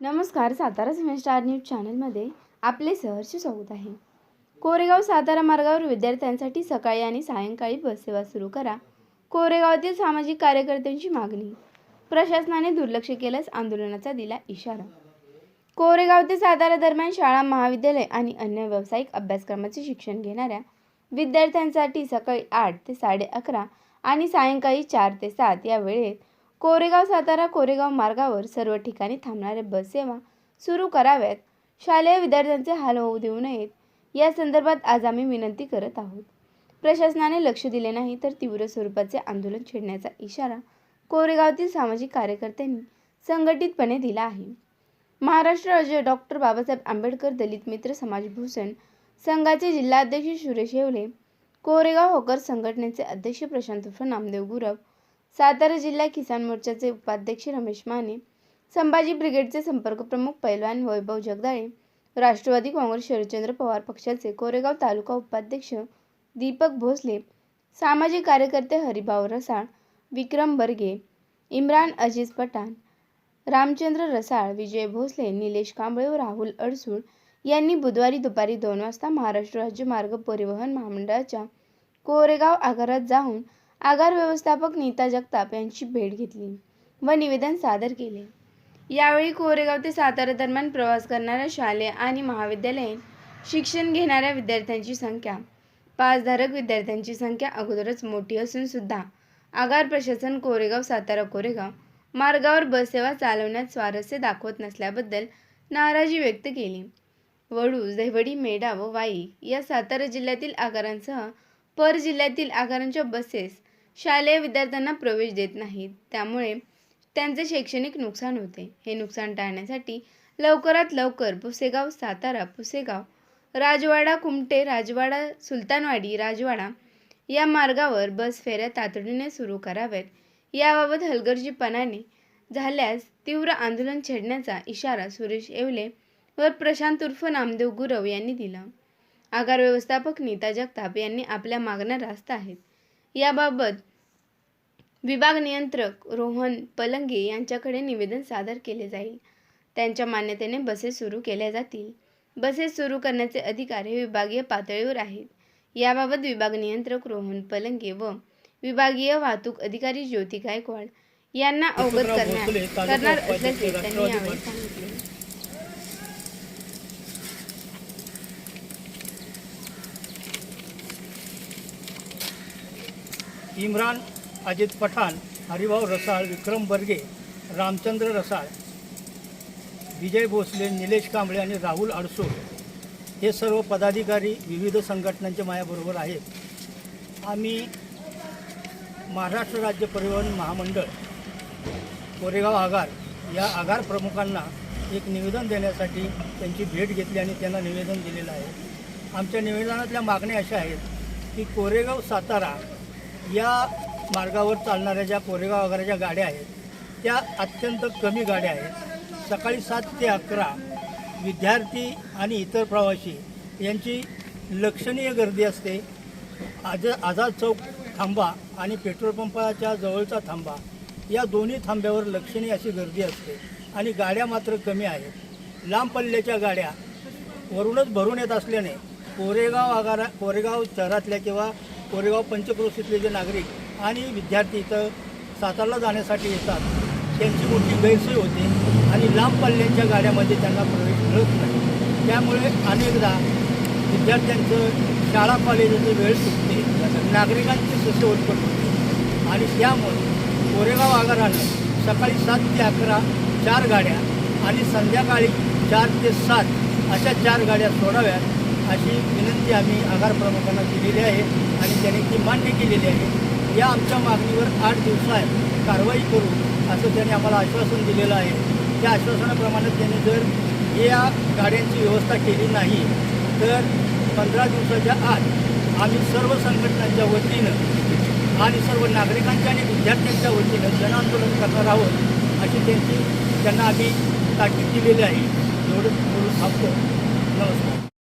नमस्कार सातारा सेवन star news चॅनलमध्ये आपले सहर्ष स्वागत आहे. कोरेगाव सातारा मार्गावर विद्यार्थ्यांसाठी सकाळी आणि सायंकाळी बससेवा सुरू करा. कोरेगावातील सामाजिक कार्यकर्त्यांची मागणी. प्रशासनाने दुर्लक्ष केल्यास आंदोलनाचा दिला इशारा. कोरेगाव ते सातारा दरम्यान शाळा महाविद्यालय आणि अन्य व्यावसायिक अभ्यासक्रमाचे शिक्षण घेणाऱ्या विद्यार्थ्यांसाठी सकाळी आठ ते साडे अकरा आणि सायंकाळी चार ते सात या वेळेत कोरेगाव सातारा कोरेगाव मार्गावर सर्व ठिकाणी थांबणाऱ्या बससेवा सुरू कराव्यात. शालेय विद्यार्थ्यांचे हाल होऊ देऊ नयेत. या संदर्भात आज आम्ही विनंती करत आहोत. प्रशासनाने लक्ष दिले नाही तर तीव्र स्वरूपाचे आंदोलन छेडण्याचा इशारा कोरेगावातील सामाजिक कार्यकर्त्यांनी संघटितपणे दिला आहे. महाराष्ट्र राज्य डॉक्टर बाबासाहेब आंबेडकर दलित मित्र समाजभूषण संघाचे जिल्हाध्यक्ष सुरेश येवले कोरेगाव होकर संघटनेचे अध्यक्ष प्रशांत उर्फ नामदेव गुरव सातारा जिल्हा किसान मोर्चाचे उपाध्यक्ष रमेश माने संभाजी ब्रिगेडचे संपर्क प्रमुख पैलवान वैभव जगदाळे राष्ट्रवादी काँग्रेस शरदचंद्र पवार पक्षाचे कोरेगाव तालुका उपाध्यक्ष दीपक भोसले सामाजिक कार्यकर्ते हरिभाऊ रसाळ विक्रम बर्गे इम्रान अजीज पठाण रामचंद्र रसाळ विजय भोसले निलेश कांबळे व राहुल अडसूळ यांनी बुधवारी दुपारी दोन वाजता महाराष्ट्र राज्य मार्ग परिवहन महामंडळाच्या कोरेगाव आगारात जाऊन आगार व्यवस्थापक नीता जगताप यांची भेट घेतली व निवेदन सादर केले. यावेळी कोरेगाव ते सातारा दरम्यान प्रवास करणाऱ्या शालेय आणि महाविद्यालयीन शिक्षण घेणाऱ्या विद्यार्थ्यांची संख्या पासधारक विद्यार्थ्यांची संख्या अगोदरच मोठी असून सुद्धा आगार प्रशासन कोरेगाव सातारा कोरेगाव मार्गावर बससेवा चालवण्यात स्वारस्य दाखवत नसल्याबद्दल नाराजी व्यक्त केली. वडू देवडी मेढा व वाई या सातारा जिल्ह्यातील आगारांसह पर जिल्ह्यातील आगारांच्या बसेस शालेय विद्यार्थ्यांना प्रवेश देत नाहीत. त्यामुळे त्यांचे शैक्षणिक नुकसान होते. हे नुकसान टाळण्यासाठी लवकरात लवकर पुसेगाव सातारा पुसेगाव राजवाडा कुमटे राजवाडा सुलतानवाडी राजवाडा या मार्गावर बस फेऱ्या तातडीने सुरू कराव्यात. याबाबत हलगर्जीपणाने झाल्यास तीव्र आंदोलन छेडण्याचा इशारा सुरेश येवले व प्रशांत उर्फ नामदेव गुरव यांनी दिला. आगार व्यवस्थापक नीता जगताप यांनी आपल्या मागण्या रास्त आहेत. याबाबत विभाग नियंत्रक रोहन पलंगे यांच्याकडे निवेदन सादर केले जाईल. त्यांच्या मान्यतेने बसेस सुरू केल्या जातील. बसेस सुरू करण्याचे अधिकार हे विभागीय पातळीवर आहेत. याबाबत विभाग नियंत्रक रोहन पलंगे व विभागीय वाहतूक अधिकारी ज्योती गायकवाड यांना अवगत करण्यात करणार असल्याचे त्यांनी यावेळी. सांगितले. इम्रान अजित पठाण हरिभाऊ रसाळ विक्रम बर्गे रामचंद्र रसाळ विजय भोसले निलेश कांबळे आणि राहुल अडसूळ हे सर्व पदाधिकारी विविध संघटनांचे माझ्याबरोबर आहेत. आम्ही महाराष्ट्र राज्य परिवहन महामंडळ कोरेगाव आगार या आगार प्रमुखांना एक निवेदन देण्यासाठी त्यांची भेट घेतली आणि त्यांना निवेदन दिलेलं आहे. आमच्या निवेदनातल्या मागण्या अशा आहेत की कोरेगाव सातारा या मार्गावर चालणाऱ्या ज्या कोरेगाव आगाराच्या गाड्या आहेत त्या अत्यंत कमी गाड्या आहेत. सकाळी सात ते अकरा विद्यार्थी आणि इतर प्रवासी यांची लक्षणीय गर्दी असते. आज आझाद चौक थांबा आणि पेट्रोल पंपाच्या जवळचा थांबा या दोन्ही थांब्यावर लक्षणीय अशी गर्दी असते आणि गाड्या मात्र कमी आहेत. लांब पल्ल्याच्या गाड्या वरूनच भरून येत असल्याने कोरेगाव आगारा कोरेगाव शहरातल्या किंवा कोरेगाव पंचक्रोशीतले जे नागरिक आणि विद्यार्थी इथं सातारला जाण्यासाठी येतात त्यांची मोठी गैरसोय होते आणि लांब पल्ल्यांच्या गाड्यामध्ये त्यांना प्रवेश मिळत नाही. त्यामुळे अनेकदा विद्यार्थ्यांचं शाळा कॉलेजचं वेळ सुटते नागरिकांची ससेवट पण होते. आणि त्यामुळे कोरेगाव आगारानं सकाळी सात ते अकरा चार गाड्या आणि संध्याकाळी चार ते सात अशा चार गाड्या सोडाव्यात. अशी विनंती आम्ही आगार प्रमुखांना केलेली आहे आणि त्यांनी ती मान्य केलेली आहे. या आमच्या मागणीवर आठ दिवसात कारवाई करू असं त्यांनी आम्हाला आश्वासन दिलेलं आहे. त्या आश्वासनाप्रमाणे त्यांनी जर या गाड्यांची व्यवस्था केली नाही तर पंधरा दिवसाच्या आत आम्ही सर्व संघटनांच्या वतीनं आणि सर्व नागरिकांच्या आणि विद्यार्थ्यांच्या वतीनं जनआंदोलन करणार आहोत अशी त्यांची त्यांना आम्ही ताकीद दिलेली आहे. एवढंच बोलून थांबतो. नमस्कार.